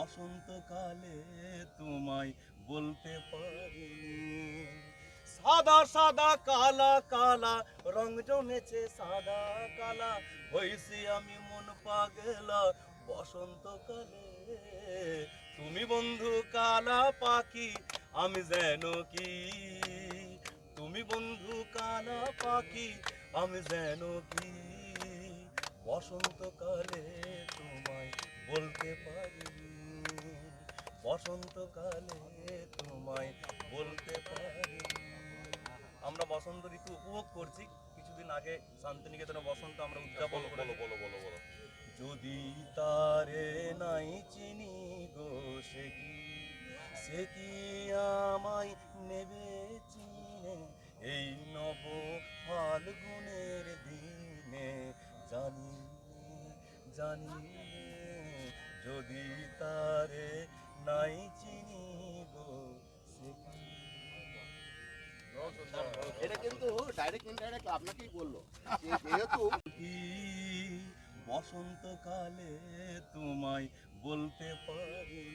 বসন্তকালে তোমায় বলতে পারি। সাদা সাদা, কালা কালা, রং জমেছে সাদা, কালা। হইছি আমি মন পাগলা বসন্তকালে। তুমি বন্ধু কালা পাখি, আমি যেন কি? তুমি বন্ধু কালা পাখি, আমি যেন কি? বসন্তকালে তোমায় বলতে পারি। বসন্তকালে তোমায় বলতে পারি। আমরা বসন্ত ঋতু উপভোগ করছি। কিছুদিন আগে শান্তিনিকেতনে বসন্ত আমরা উদযাপন বলো বলো বলো বলো যদি তারে নাই চিনি গো সে কি? সে কি আমায় নেবে চিনে? এই নব ফাল্গুনের দিনে জানি জানি যদি তারে নাই চিনি গো এটা কিন্তু ডাইরেক্ট ইনডাইরেক্ট আপনাকেই বলল। যেহেতু বসন্তকালে তোমায় বলতে পারি।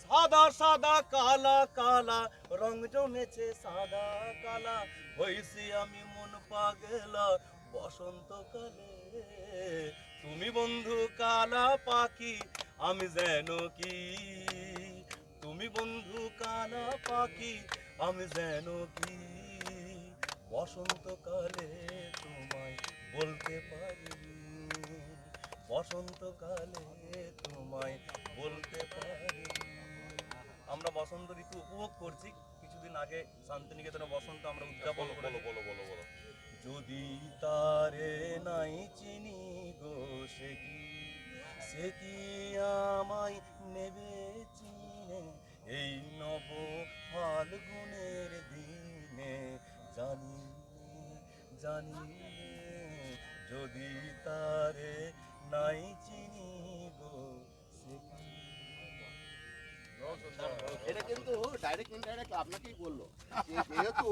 সাদা সাদা কালা কালা রং জমেছে সাদা কালা। হইছি আমি মন পাগলা বসন্তকালে। তুমি বন্ধু কালা পাখি আমি যেন কি? তুমি বন্ধু কানা পাখি আমি যেন কি? বসন্তকালে তোমায় বলতে পারি। বসন্তকালে তোমায় বলতে পারি। আমরা বসন্ত ঋতু উপভোগ করছি। কিছুদিন আগে শান্তিনিকেতনে বসন্ত আমরা উদযাপন করে বলো বলো বলো বলো। যদি তারে নাই চিনি গো সে কি? সে কি ফাল্গুনের দিনে জানি জানি যদি তারে নাই চিনি গো এটা কিন্তু ডাইরেক্ট ইনডাইরেক্ট আপনাকেই বলল। যেহেতু